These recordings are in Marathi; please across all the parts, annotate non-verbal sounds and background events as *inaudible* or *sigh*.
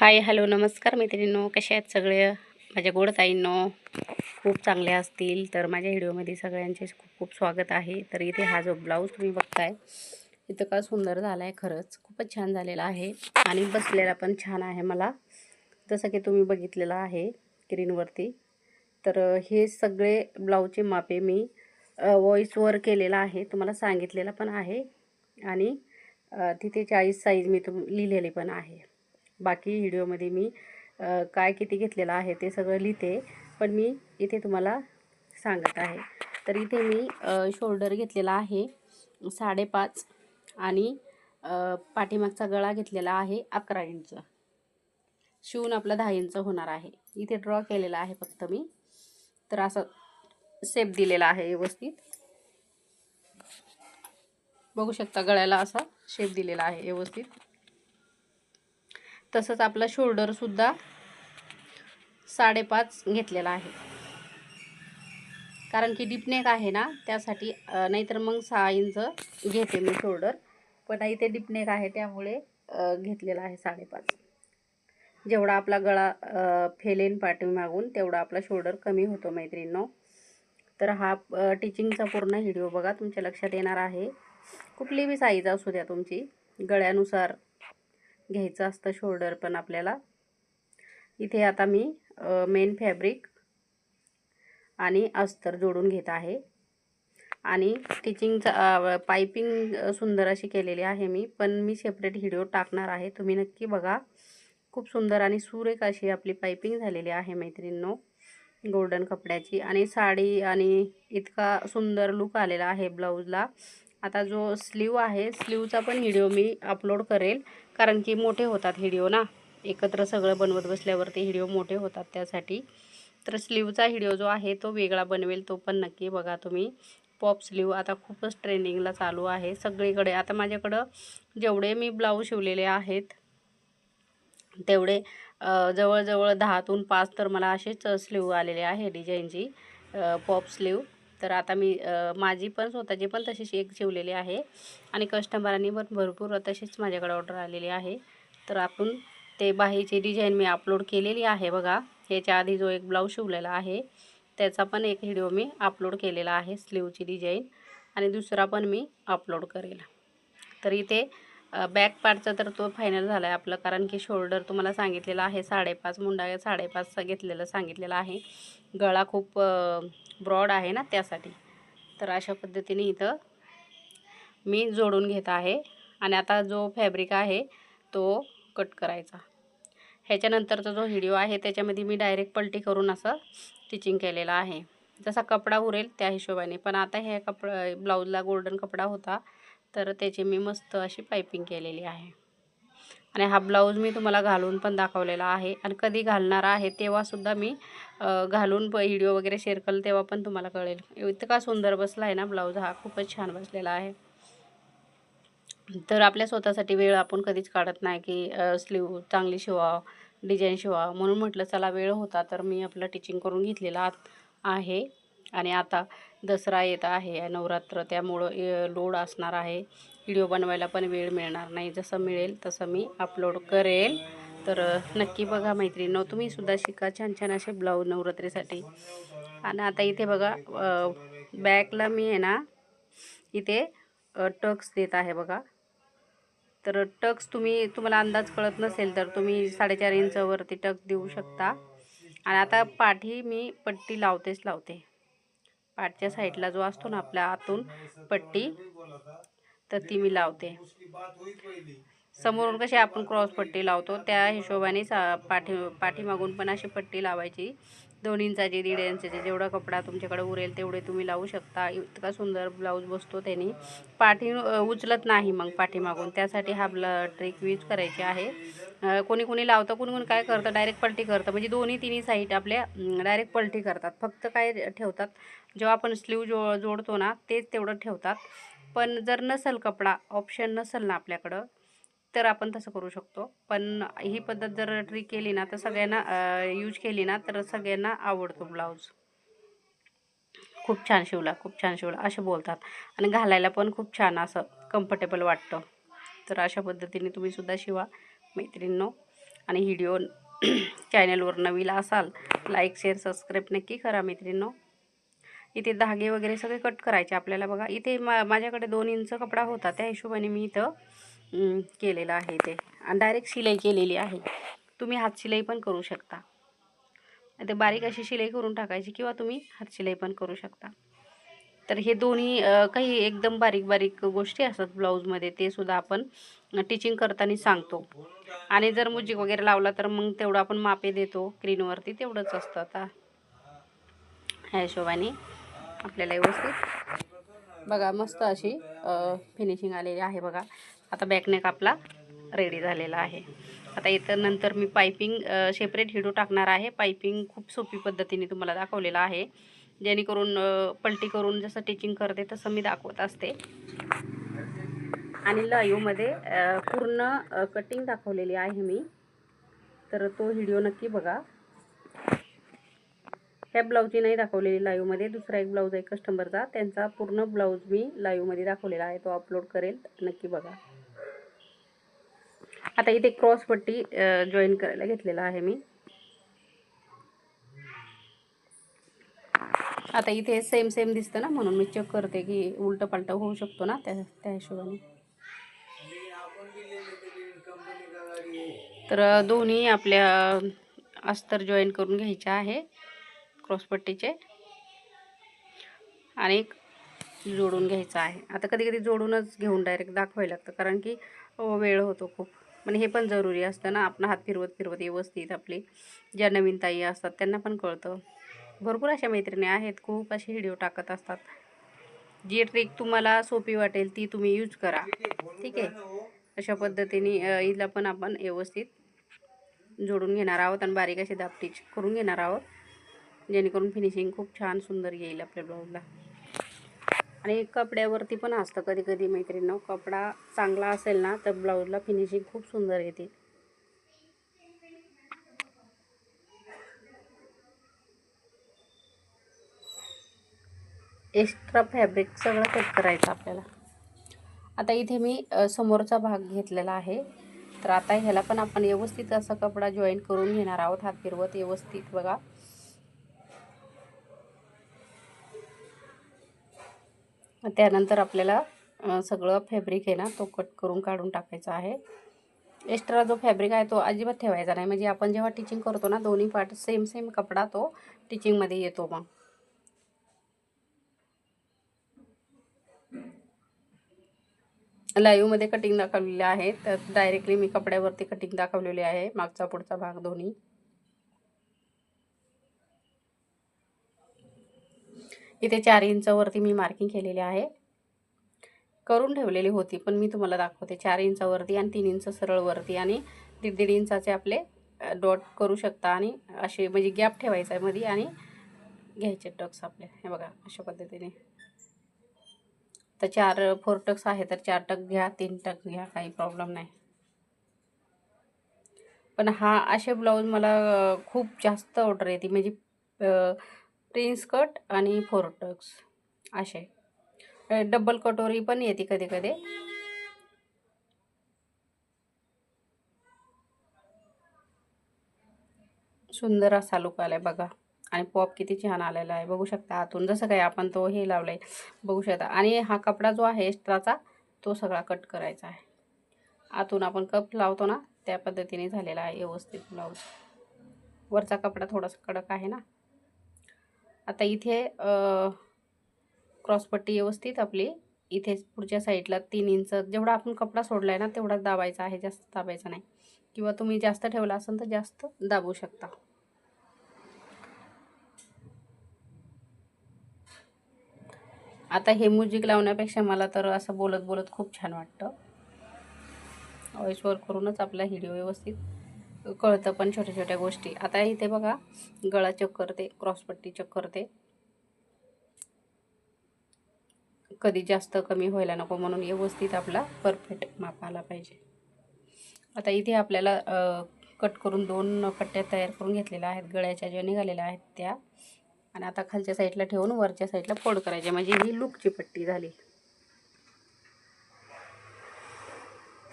हाय हॅलो नमस्कार मैत्रिणींनो. कशा आहेत सगळे? माझ्या गोडताईंनो खूप चांगल्या असतील. तर माझ्या व्हिडिओमध्ये सगळ्यांचे खूप खूप स्वागत आहे. तर इथे हा जो ब्लाऊज तुम्ही बघताय इथं सुंदर झाला आहे खरंच. खूपच छान झालेला आहे आणि बसलेला पण छान आहे मला. जसं की तुम्ही बघितलेलं आहे स्क्रीनवरती. तर हे सगळे ब्लाऊजचे मापे मी वॉईसवर केलेला आहे. तुम्हाला सांगितलेलं पण आहे. आणि तिथे चाळीस साईज मी तुम लिहिलेली पण आहे. बाकी व्हिडिओमध्ये मी काय किती घेतलेलं आहे ते सगळं लिहिते. पण मी इथे तुम्हाला सांगत आहे. तर इथे मी शोल्डर घेतलेला आहे साडेपाच आणि पाठीमागचा गळा घेतलेला आहे अकरा इंच. शिवून आपला दहा इंच होणार आहे. इथे ड्रॉ केलेला आहे फक्त मी. तर असं सेप दिलेला आहे व्यवस्थित. बघू शकता गळ्याला असा शेप दिलेला आहे व्यवस्थित. तसंच आपला शोल्डरसुद्धा साडेपाच घेतलेला आहे. कारण की डिपनेक आहे ना त्यासाठी नाहीतर मग सहा इंच घेते मी शोल्डर पण इथे डिपनेक आहे त्यामुळे घेतलेला आहे साडेपाच. जेवढा आपला गळा फेलेन फेलेन पाठीमागून तेवढा आपला शोल्डर कमी होतो मैत्रिणींनो. तर हा टीचिंगचा पूर्ण व्हिडिओ बघा तुमच्या लक्षात येणार आहे. कुठली बी साईज असू द्या तुमची गळ्यानुसार घ्यायचं असतं शोल्डर पण आपल्याला. इथे आता मी मेन फॅब्रिक आणि अस्तर जोडून घेत आहे. आणि स्टिचिंगचा पायपिंग सुंदर अशी केलेली आहे मी पण मी सेपरेट व्हिडिओ टाकणार आहे. तुम्ही नक्की बघा. खूप सुंदर आणि सुरेख अशी आपली पायपिंग झालेली आहे मैत्रिणींनो गोल्डन कपड्याची. आणि साडी आणि इतका सुंदर लुक आलेला आहे ब्लाऊजला. आता जो स्लीव आहे स्लीवचा पण व्हिडिओ मी अपलोड करेल. कारण की मोठे होतात व्हिडिओ ना. एकत्र सगळं बनवत बसल्यावरती व्हिडिओ मोठे होतात त्यासाठी. तर स्लीवचा व्हिडिओ जो आहे तो वेगळा बनवेल तो पण नक्की बघा तुम्ही. पॉप स्लीव आता खूपच ट्रेंडिंगला चालू आहे. सगळीकडे आता माझ्याकडं जेवढे मी ब्लाऊज शिवलेले आहेत तेवढे जवळजवळ दहातून पाच तर मला असेच स्लीव आलेले आहे डिझाईनची पॉप स्लीव तर आता मी माझी पण स्वतःची पण तशीच एक शिवलेली आहे. आणि कस्टमरांनी पण भरपूर तशीच माझ्याकडे ऑर्डर आलेली आहे. तर आपण ते बाहीची डिझाईन मी अपलोड केलेली आहे बघा. ह्याच्या आधी जो एक ब्लाऊज शिवलेला आहे त्याचा पण एक व्हिडिओ मी अपलोड केलेला आहे स्लीवची डिझाईन आणि दुसरा पण मी अपलोड करेल. तर इथे बॅक पार्टचा तर तो फायनल झाला आहे आपलं. कारण की शोल्डर तुम्हाला सांगितलेला आहे साडेपाच मुंडा साडेपाचचा घेतलेलं सांगितलेलं आहे. गळा खूप ब्रॉड आहे ना त्यासाठी. तर अशा पद्धतीने इथं मी जोडून घेत आहे. आणि आता जो फॅब्रिक आहे तो कट करायचा. ह्याच्यानंतरचा जो व्हिडिओ आहे त्याच्यामध्ये मी डायरेक्ट पलटी करून असं स्टिचिंग केलेलं आहे. जसा कपडा उरेल त्या हिशोबाने. पण आता ह्या कपडा ब्लाऊजला गोल्डन कपडा होता. तर त्याची मी मस्त अशी पायपिंग केलेली आहे. आणि हा ब्लाऊज मी तुम्हाला घालून पण दाखवलेला आहे. आणि कधी घालणार आहे तेव्हासुद्धा मी घालून व्हिडिओ वगैरे शेअर करेल तेव्हा पण तुम्हाला कळेल. इतका सुंदर बसला आहे ना ब्लाऊज हा खूपच छान बसलेला आहे. तर आपल्या स्वतःसाठी वेळ आपण कधीच काढत नाही की स्लीव चांगली शिवा डिझाईन शिवा. म्हणून म्हटलं चला वेळ होता तर मी आपलं टिचिंग करून घेतलेला आहे. आणि आता दसरा येत आहे नवरात्र त्यामुळं लोड असणार आहे. व्हिडिओ बनवायला पण वेळ मिळणार नाही. जसं मिळेल तसं मी अपलोड करेल. तर नक्की बघा मैत्रिणी तुम्हीसुद्धा शिका छान छान असे ब्लाऊज नवरात्रीसाठी. आणि आता इथे बघा बॅकला मी आहे ना इथे टक्स देत आहे बघा. तर टक्स तुम्ही तुम्हाला अंदाज कळत नसेल तर तुम्ही साडेचार इंचवरती टक्स देऊ शकता. आणि आता पाठी मी पट्टी लावतेच लावते. पाठच्या साईडला जो असतो ना आपल्या आतून पट्टी तर ती मी लावते. समोरून कशी आपण क्रॉस पट्टी लावतो त्या हिशोबाने सा पाठी पाठीमागून पण अशी पट्टी लावायची. दोन इंचाचे दीड इंचाचे जेवढा कपडा तुमच्याकडे उरेल तेवढे तुम्ही लावू शकता. इतका सुंदर ब्लाऊज बसतो त्याने. पाठी उचलत नाही मग पाठीमागून. त्यासाठी हा ब्ल ट्रिक यूज करायची आहे. कोणी कोणी लावतं कोणी कोणी काय करतं डायरेक्ट पलटी करतं. म्हणजे दोन्ही तिन्ही साईड आपल्या डायरेक्ट पलटी करतात. फक्त काय ठेवतात जेव्हा आपण स्लीव जो जोडतो ना तेच तेवढं ठेवतात. पण जर नसेल कपडा ऑप्शन नसेल ना आपल्याकडं तर आपण तसं करू शकतो. पण ही पद्धत जर ट्री केली ना तर सगळ्यांना यूज केली ना तर सगळ्यांना आवडतो ब्लाऊज खूप छान शिवला खूप छान शिवला असे बोलतात. आणि घालायला पण खूप छान असं कम्फर्टेबल वाटतं. तर अशा पद्धतीने तुम्ही सुद्धा शिवा मैत्रिणींनो. आणि व्हिडिओ चॅनलवर *clears throat* नवीन असाल लाईक शेअर सबस्क्राईब नक्की करा मैत्रिणींनो. इथे धागे वगैरे सगळे कट करायचे आपल्याला बघा. इथे मा माझ्याकडे दोन इंच कपडा होता त्या हिशोबाने मी इथं केलेलं आहे ते. आणि डायरेक्ट शिलाई केलेली आहे. तुम्ही हातशिलाई पण करू शकता. ते बारीक अशी शिलाई करून टाकायची किंवा तुम्ही हातशिलाई पण करू शकता. तर हे दोन्ही काही एकदम बारीक बारीक गोष्टी असतात ब्लाऊजमध्ये ते सुद्धा आपण टिचिंग करताना सांगतो. आणि जर मुजिक वगैरे लावला तर मग तेवढं आपण मापे देतो स्क्रीनवरती तेवढंच असतं आता. ह्या हिशोबाने आपल्याला व्यवस्थित बघा मस्त अशी फिनिशिंग आलेली आहे बघा. आता बॅकनेक आपला रेडी झालेला आहे. आता इथं नंतर मी पायपिंग सेपरेट हिडो टाकणार आहे. पायपिंग खूप सोपी पद्धतीने तुम्हाला दाखवलेलं आहे. जेणेकरून पलटी करून जसं टिचिंग करते तसं मी दाखवत असते. आणि लाईवमध्ये पूर्ण कटिंग दाखवलेली आहे मी. तर तो व्हिडिओ नक्की बघा. ह्या ब्लाऊजची नाही दाखवलेली लाईव्हमध्ये. दुसरा एक ब्लाऊज आहे कस्टमरचा त्यांचा पूर्ण ब्लाऊज मी लाईव्हमध्ये दाखवलेला आहे. तो अपलोड करेल. नक्की बघा. आता इथे क्रॉस पट्टी जॉईन करायला घेतलेला आहे मी. आता इथे सेम सेम दिसतं ना म्हणून मी चेक करते की उलटं पालटं होऊ शकतो ना त्या त्या हिशोबाने. तर दोन्ही आपल्या अस्तर जॉईन करून घ्यायचे आहे क्रॉसपट्टीचे आणि जोडून घ्यायचं आहे. आता कधी कधी जोडूनच घेऊन डायरेक्ट दाखवायला लागतं कारण की वेळ होतो खूप. म्हणजे हे पण जरुरी असतं ना आपण हात फिरवत फिरवत व्यवस्थित आपली ज्या नवीन ताई असतात त्यांना पण कळतं. भरपूर अशा मैत्रिणी आहेत खूप असे व्हिडिओ टाकत असतात. जी ट्रिक तुम्हाला सोपी वाटेल ती तुम्ही यूज करा. ठीक आहे? अशा पद्धतीने हिला पण आपण व्यवस्थित जोडून घेणार आहोत आणि बारीक अशी दापटीच करून घेणार आहोत. जेणेकरून फिनिशिंग खूप छान सुंदर येईल आपल्या ब्लाऊजला आणि कपड्यावरती पण असतं कधी कधी मैत्रिणीनं. कपडा चांगला असेल ना तर ब्लाऊजला फिनिशिंग खूप सुंदर येते. एक्स्ट्रा फॅब्रिक सगळं कट करायचं आपल्याला. आता इथे मी समोरचा भाग घेतलेला आहे. तर आता ह्याला पण आपण व्यवस्थित असा कपडा जॉईन करून घेणार आहोत. हात फिरवत व्यवस्थित बघा. त्यानंतर आपल्याला सगळं फॅब्रिक आहे ना तो कट करून काढून टाकायचा आहे. एक्स्ट्रा जो फॅब्रिक आहे तो अजिबात ठेवायचा नाही. म्हणजे आपण जेव्हा टिचिंग करतो ना दोन्ही पार्ट सेम सेम कपडा तो टिचिंगमध्ये येतो मग. लाईव्हमध्ये कटिंग दाखवलेली आहे. तर डायरेक्टली मी कपड्यावरती कटिंग दाखवलेली आहे. मागचा पुढचा भाग दोन्ही. इथे चार इंचावरती मी मार्किंग केलेली आहे. करून ठेवलेली होती पण मी तुम्हाला दाखवते. चार इंचावरती आणि तीन इंच सरळवरती आणि दीड दीड इंचाचे आपले डॉट करू शकता आणि असे म्हणजे गॅप ठेवायचा आहे मध्ये आणि घ्यायचे टक्स आपले. हे बघा अशा पद्धतीने. तर चार फोर टक्स आहे तर चार टक घ्या तीन टक घ्या काही प्रॉब्लेम नाही. पण हा असे ब्लाऊज मला खूप जास्त ऑर्डर येते. म्हणजे प्रिन्स कट आणि फोर टक्स. असे डबल कटोरी पण येते कधी कधी. सुंदर असा लुक आलाय बघा. आणि पॉप किती छान आलेला आहे. बघू शकता आतून जसं काही आपण तो हे लावलाय. बघू शकता. आणि हा कपडा जो आहे एक्स्ट्राचा तो सगळा कट करायचा आहे. आतून आपण कप लावतो ना त्या पद्धतीने झालेला आहे व्यवस्थित ब्लाऊज वरचा कपडा थोडासा कडक आहे ना. आता इथे क्रॉसपट्टी व्यवस्थित आपली. इथे पुढच्या साईडला तीन इंच जेवढा आपण कपडा सोडला आहे ना तेवढाच दाबायचा आहे जास्त दाबायचा नाही. किंवा तुम्ही जास्त ठेवला असेल तर जास्त दाबू शकता. आता हे म्युझिक लावण्यापेक्षा मला तर असं बोलत बोलत खूप छान वाटतं. व्हॉइसवर करूनच आपला व्हिडिओ व्यवस्थित कळतं पण छोट्या छोट्या गोष्टी. आता इथे बघा गळा चेक करते क्रॉसपट्टी चेक करते कधी जास्त कमी व्हायला नको म्हणून व्यवस्थित आपला परफेक्ट माप आला पाहिजे. आता इथे आपल्याला कट करून दोन पट्ट्या तयार करून घेतलेल्या आहेत. गळ्याच्या ज्या निघालेल्या आहेत त्या. आणि आता खालच्या साईडला ठेवून वरच्या साईडला फोल्ड करायचे. म्हणजे ही लुकची पट्टी झाली.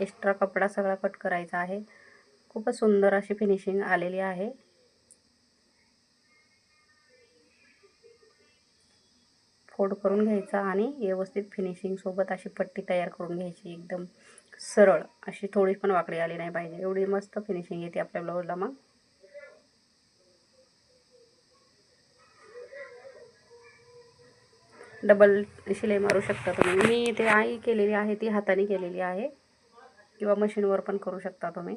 एक्स्ट्रा कपडा सगळा कट करायचा आहे. खूपच सुंदर अशी फिनिशिंग आलेली आहे. फोड करून घ्यायचा आणि व्यवस्थित फिनिशिंग सोबत अशी पट्टी तयार करून घ्यायची. एकदम सरळ अशी थोडी पण वाकडी आली नाही पाहिजे. एवढी मस्त फिनिशिंग येते आपल्या ब्लाऊजला मग. डबल शिलाई मारू शकता तुम्ही. मी इथे आई केलेली आहे ती हाताने केलेली आहे. किंवा मशीनवर पण करू शकता तुम्ही.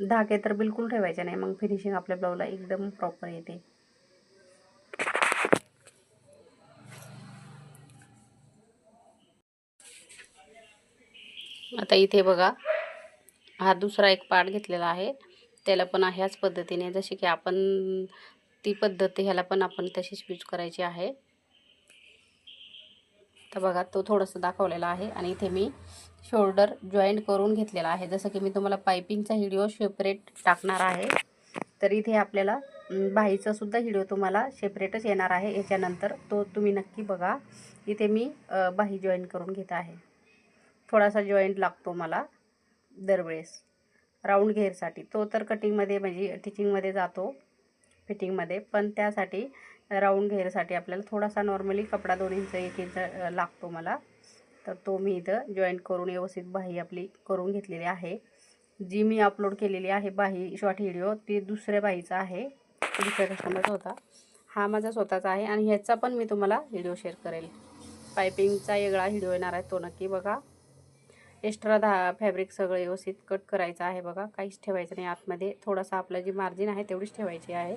धागे तर बिलकुल ठेवायचे नाही. मग फिनिशिंग आपल्या ब्लाऊजला एकदम प्रॉपर येते. आता इथे बघा हा दुसरा एक पार्ट घेतलेला आहे. त्याला पण ह्याच पद्धतीने जशी की आपण ती पद्धत ह्याला पण आपण तशीच यूज करायची आहे. तर बघा तो थोडंसं दाखवलेला आहे आणि इथे मी शोल्डर जॉईंट करून घेतलेला आहे. जसं की मी तुम्हाला पायपिंगचा व्हिडिओ सेपरेट टाकणार आहे तर इथे आपल्याला बाईचा सुद्धा व्हिडिओ तुम्हाला सेपरेटच येणार आहे. याच्यानंतर तो तुम्ही नक्की बघा. इथे मी बाही जॉईन करून घेत आहे. थोडासा जॉईंट लागतो मला दरवेळेस. राऊंड घेरसाठी. तो तर कटिंगमध्ये म्हणजे टिचिंगमध्ये जातो फिटिंगमध्ये पण त्यासाठी राऊंड घेरसाठी आपल्याला थोडासा नॉर्मली कपडा दोन इंच एक इंच लागतो मला. तर तो मी इथं जॉईंट करून व्यवस्थित बाही आपली करून घेतलेली आहे. जी मी अपलोड केलेली आहे बाही शॉर्ट व्हिडिओ ती दुसऱ्या बाईचा आहे. दुसऱ्या कस्टमरचा होता. हा माझा स्वतःचा आहे आणि ह्याचा पण मी तुम्हाला व्हिडिओ शेअर करेल. पायपिंगचा वेगळा व्हिडिओ येणार आहे तो नक्की बघा. एक्स्ट्रा दहा फॅब्रिक सगळं व्यवस्थित कट करायचं आहे बघा. काहीच ठेवायचं नाही. आतमध्ये थोडासा आपलं जी मार्जिन आहे तेवढीच ठेवायची आहे.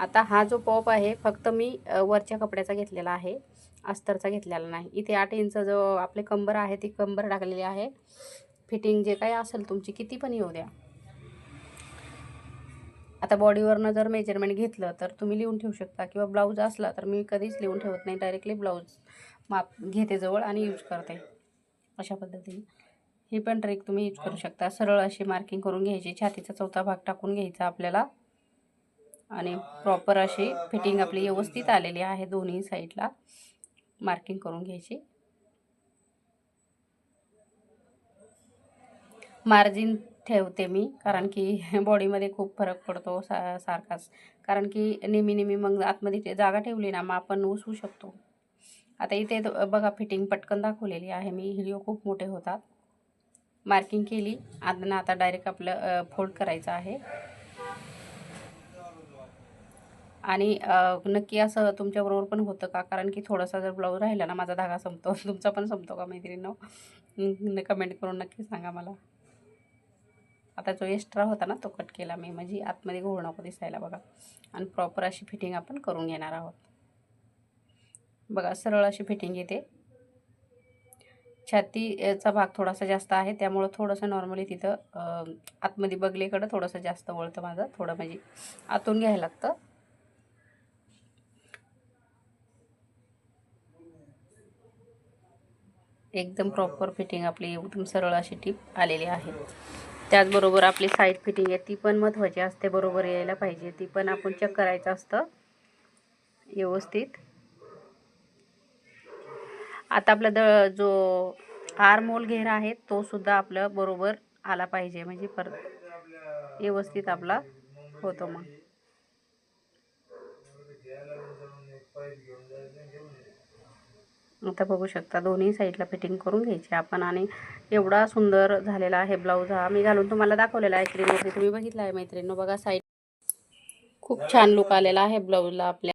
आता हा जो पॉप आहे फक्त मी वरच्या कपड्याचा घेतलेला आहे. अस्तरचा घेतलेला नाही. इथे आठ इंच जो आपले कंबर आहे ती कंबर टाकलेली आहे. फिटिंग जे काही असेल तुमची किती पण येऊ द्या. आता बॉडीवरनं जर मेजरमेंट घेतलं तर तुम्ही लिहून ठेवू शकता. किंवा ब्लाऊज असला तर मी कधीच लिहून ठेवत नाही. डायरेक्टली ब्लाऊज माप घेते जवळ आणि यूज करते. अशा पद्धतीने. ही पण ट्रिक तुम्ही यूज करू शकता. सरळ अशी मार्किंग करून घ्यायची. छातीचा चौथा भाग टाकून घ्यायचा आपल्याला. आणि प्रॉपर अशी फिटिंग आपली व्यवस्थित आलेली आहे दोन्ही साईडला मार्किंग करून घ्यायची. मार्जिन ठेवते मी कारण की *laughs* बॉडीमध्ये खूप फरक पडतो सा सारखाच. कारण की नेहमी नेहमी मग आतमध्ये जागा ठेवली ना मग आपण उसू शकतो. आता इथे बघा फिटिंग पटकन दाखवलेली आहे मी. हिडिओ खूप मोठे होतात. मार्किंग केली. आता आता डायरेक्ट आपलं फोल्ड करायचं आहे. आणि नक्की असं तुमच्याबरोबर पण होतं का? कारण की थोडासा जर ब्लाऊज राहिला ना माझा धागा संपतो. *laughs* तुमचा पण संपतो का मैत्रिणीनं? कमेंट करून नक्की सांगा मला. आता जो एक्स्ट्रा होता ना तो कट केला मी. म्हणजे आतमध्ये घोळ नको दिसायला बघा. आणि प्रॉपर अशी फिटिंग आपण करून घेणार आहोत. बघा सरळ अशी फिटिंग येते. छातीचा भाग थोडासा जास्त आहे. त्यामुळं थोडंसं नॉर्मली तिथं आतमध्ये बगलेकडं थोडंसं जास्त वळतं माझं. थोडं म्हणजे आतून घ्यायला लागतं. एकदम प्रॉपर फिटिंग आपली एकदम सरळ अशी टीप आलेली आहे. त्याचबरोबर आपली साईड फिटिंग आहे ती पण महत्त्वाची असते बरोबर यायला पाहिजे. ती पण आपण चेक करायचं असतं. व्यवस्थित. आता आपला द जो आरमोल घेर आहे तो सुद्धा आपलं बरोबर आला पाहिजे. म्हणजे पर व्यवस्थित आपला होतो मग. आता बघू शकता दोन्ही साईडला फिटिंग करून घ्यायची आपण आणि एवढा सुंदर झालेला आहे ब्लाऊज हा. मी घालून तुम्हाला दाखवलेला आहे क्रीमवरती तुम्ही बघितला आहे मैत्रिणी बघा साईड खूप छान लुक आलेला आहे ब्लाऊजला आपल्या.